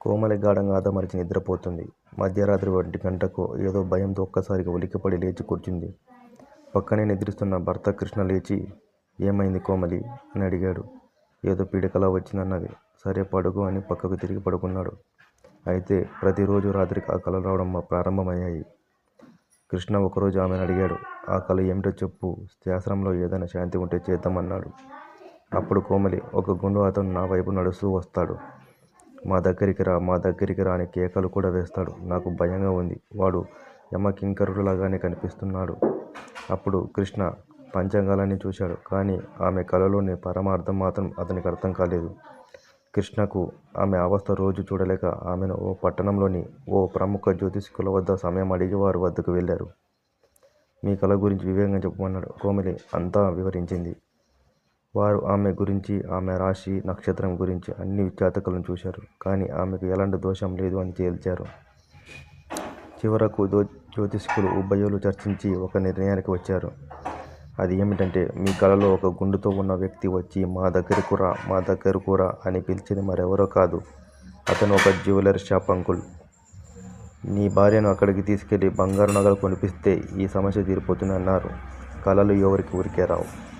కోమలి గాఢంగా ఆదమరచి నిద్రపోతుంది మధ్యరాత్రి ఒంటి గంటకు ఏదో భయంతో ఒక్కసారిగా ఉలికిపడి లేచి కూర్చుంది. పక్కనే నిద్రిస్తున్న భర్త కృష్ణ లేచి ఏమైంది కోమలి అని అడిగాడు. ఏదో పీడకలా వచ్చిందన్నది. సరే పడుకో అని పక్కకు తిరిగి పడుకున్నాడు. అయితే ప్రతిరోజు రాత్రికి ఆ కళ రావడం ప్రారంభమయ్యాయి. కృష్ణ ఒకరోజు ఆమెను అడిగాడు. ఆ కళ ఏమిటో చెప్పు శాస్త్రంలో ఏదైనా శాంతి ఉంటే చేద్దామన్నాడు అప్పుడు కోమలి ఒక గుండు అతను నా వైపు నడుస్తూ వస్తాడు. మా దగ్గరికి రా మా దగ్గరికి రా అని కేకలు కూడా వేస్తాడు. నాకు భయంగా ఉంది. వాడు యమకింకరుడులాగానే కనిపిస్తున్నాడు. అప్పుడు కృష్ణ పంచాంగాలన్నీ చూశాడు. కానీ ఆమె కలలోని పరమార్థం మాత్రం అతనికి అర్థం కాలేదు. కృష్ణకు ఆమె అవస్థ రోజు చూడలేక ఆమెను ఓ పట్టణంలోని ఓ ప్రముఖ జ్యోతిష్కుల వద్ద సమయం అడిగి వారి వద్దకు వెళ్ళారు. మీ కళ గురించి వివేకంగా చెప్పమన్నాడు. కోమలి అంతా వివరించింది. వారు ఆమె గురించి, ఆమె రాశి, నక్షత్రం గురించి అన్ని జాతకాలను చూశారు. కానీ ఆమెకు ఎలాంటి దోషం లేదు అని తేల్చారు. చివరకు జ్యోతిష్కులు ఉభయులు చర్చించి ఒక నిర్ణయానికి వచ్చారు. అది ఏమిటంటే మీ కలలో ఒక గుండుతో ఉన్న వ్యక్తి వచ్చి మా దగ్గరకు రా మా దగ్గరకు రా అని పిలిచేది మరెవరో కాదు. అతను ఒక జ్యువెలరీ షాప్ అంకుల్. నీ భార్యను అక్కడికి తీసుకెళ్ళి బంగారు నగలు కొనిపిస్తే ఈ సమస్య తీరిపోతుంది అన్నారు. కళలు ఎవరికి ఊరికే రావు.